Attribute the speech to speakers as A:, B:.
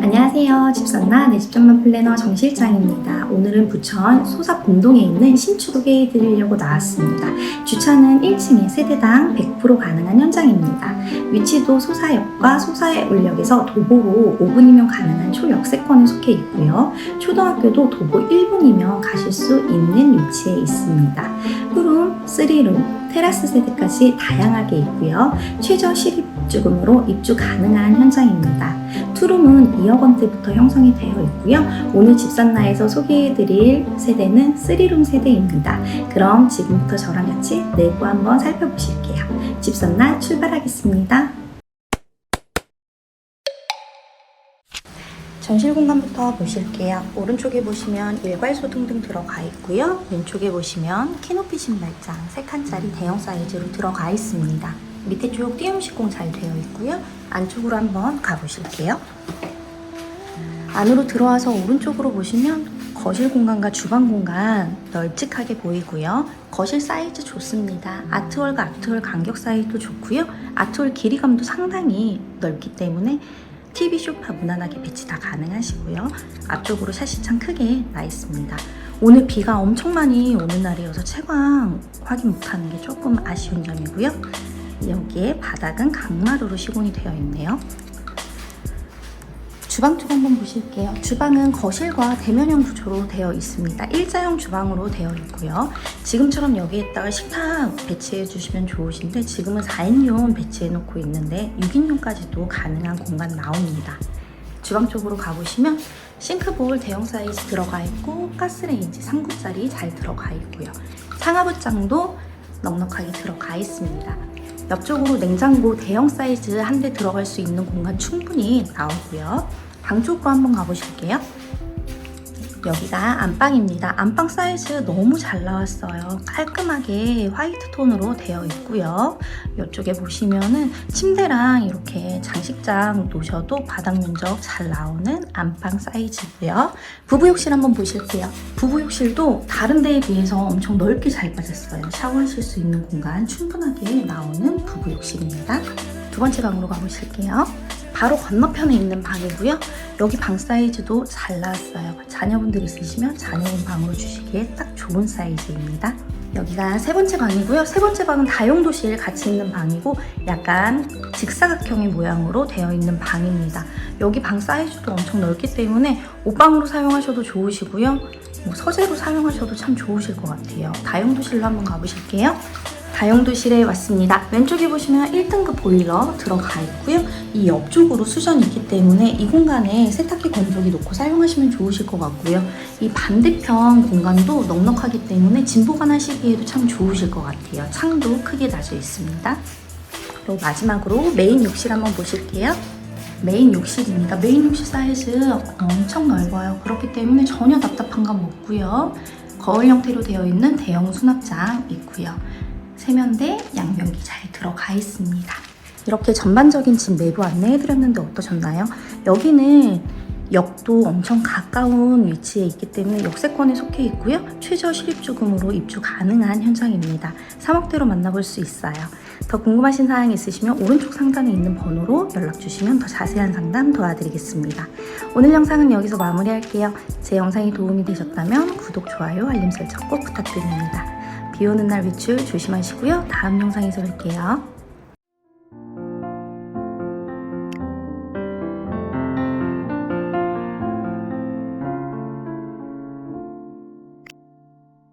A: 안녕하세요. 집산나 내 집전만 플래너 정 실장입니다. 오늘은 부천 소사봉동에 있는 신축을 소개해드리려고 나왔습니다. 주차는 1층에 세대당 100% 가능한 현장입니다. 위치도 소사역과 소사울역에서 도보로 5분이면 가능한 초역세권에 속해 있고요. 초등학교도 도보 1분이면 가실 수 있는 위치에 있습니다. 푸룸, 3룸, 테라스 세대까지 다양하게 있고요. 최저 실입 주금으로 입주 가능한 현장입니다. 투룸은 2억 원대부터 형성이 되어 있고요. 오늘 집산나에서 소개해드릴 세대는 3룸 세대입니다. 그럼 지금부터 저랑 같이 내부 한번 살펴보실게요. 집산나 출발하겠습니다. 전실 공간부터 보실게요. 오른쪽에 보시면 일괄 소 등 등 들어가 있고요. 왼쪽에 보시면 키높이 신발장 3칸짜리 대형 사이즈로 들어가 있습니다. 밑에 쪽 띄움 시공 잘 되어 있고요. 안쪽으로 한번 가보실게요. 안으로 들어와서 오른쪽으로 보시면 거실 공간과 주방 공간 널찍하게 보이고요. 거실 사이즈 좋습니다. 아트월과 아트월 간격 사이도 좋고요. 아트월 길이감도 상당히 넓기 때문에 TV 소파 무난하게 배치 다 가능하시고요. 앞쪽으로 샤시창 크게 나 있습니다. 오늘 비가 엄청 많이 오는 날이어서 채광 확인 못하는 게 조금 아쉬운 점이고요. 여기에 바닥은 강마루로 시공이 되어 있네요. 주방 쪽 한번 보실게요. 주방은 거실과 대면형 구조로 되어 있습니다. 일자형 주방으로 되어 있고요. 지금처럼 여기에다가 식탁 배치해 주시면 좋으신데 지금은 4인용 배치해 놓고 있는데 6인용까지도 가능한 공간 나옵니다. 주방 쪽으로 가보시면 싱크볼 대형 사이즈 들어가 있고 가스레인지 3구짜리 잘 들어가 있고요. 상하부장도 넉넉하게 들어가 있습니다. 옆쪽으로 냉장고 대형 사이즈 한 대 들어갈 수 있는 공간 충분히 나오고요. 방 쪽으로 한번 가보실게요. 여기가 안방입니다. 안방 사이즈 너무 잘 나왔어요. 깔끔하게 화이트 톤으로 되어 있고요. 이쪽에 보시면은 침대랑 이렇게 장식장 놓으셔도 바닥 면적 잘 나오는 안방 사이즈고요. 부부 욕실 한번 보실게요. 부부 욕실도 다른 데에 비해서 엄청 넓게 잘 빠졌어요. 샤워하실 수 있는 공간 충분하게 나오는 부부 욕실입니다. 두 번째 방으로 가보실게요. 바로 건너편에 있는 방이고요. 여기 방 사이즈도 잘 나왔어요. 자녀분들 있으시면 자녀분 방으로 주시기에 딱 좋은 사이즈입니다. 여기가 세 번째 방이고요. 세 번째 방은 다용도실 같이 있는 방이고 약간 직사각형의 모양으로 되어 있는 방입니다. 여기 방 사이즈도 엄청 넓기 때문에 옷방으로 사용하셔도 좋으시고요. 뭐 서재로 사용하셔도 참 좋으실 것 같아요. 다용도실로 한번 가보실게요. 다용도실에 왔습니다. 왼쪽에 보시면 1등급 보일러 들어가 있고요. 이 옆쪽으로 수전이 있기 때문에 이 공간에 세탁기 건조기 놓고 사용하시면 좋으실 것 같고요. 이 반대편 공간도 넉넉하기 때문에 짐 보관하시기에도 참 좋으실 것 같아요. 창도 크게 나져 있습니다. 그리고 마지막으로 메인 욕실 한번 보실게요. 메인 욕실입니다. 메인 욕실 사이즈 엄청 넓어요. 그렇기 때문에 전혀 답답한 감 없고요. 거울 형태로 되어 있는 대형 수납장 있고요. 세면대, 양변기 잘 들어가 있습니다. 이렇게 전반적인 집 내부 안내해드렸는데 어떠셨나요? 여기는 역도 엄청 가까운 위치에 있기 때문에 역세권에 속해 있고요. 최저 실입주금으로 입주 가능한 현장입니다. 3억대로 만나볼 수 있어요. 더 궁금하신 사항이 있으시면 오른쪽 상단에 있는 번호로 연락 주시면 더 자세한 상담 도와드리겠습니다. 오늘 영상은 여기서 마무리할게요. 제 영상이 도움이 되셨다면 구독, 좋아요, 알림 설정 꼭 부탁드립니다. 비 오는 날 외출 조심하시고요. 다음 영상에서 뵐게요.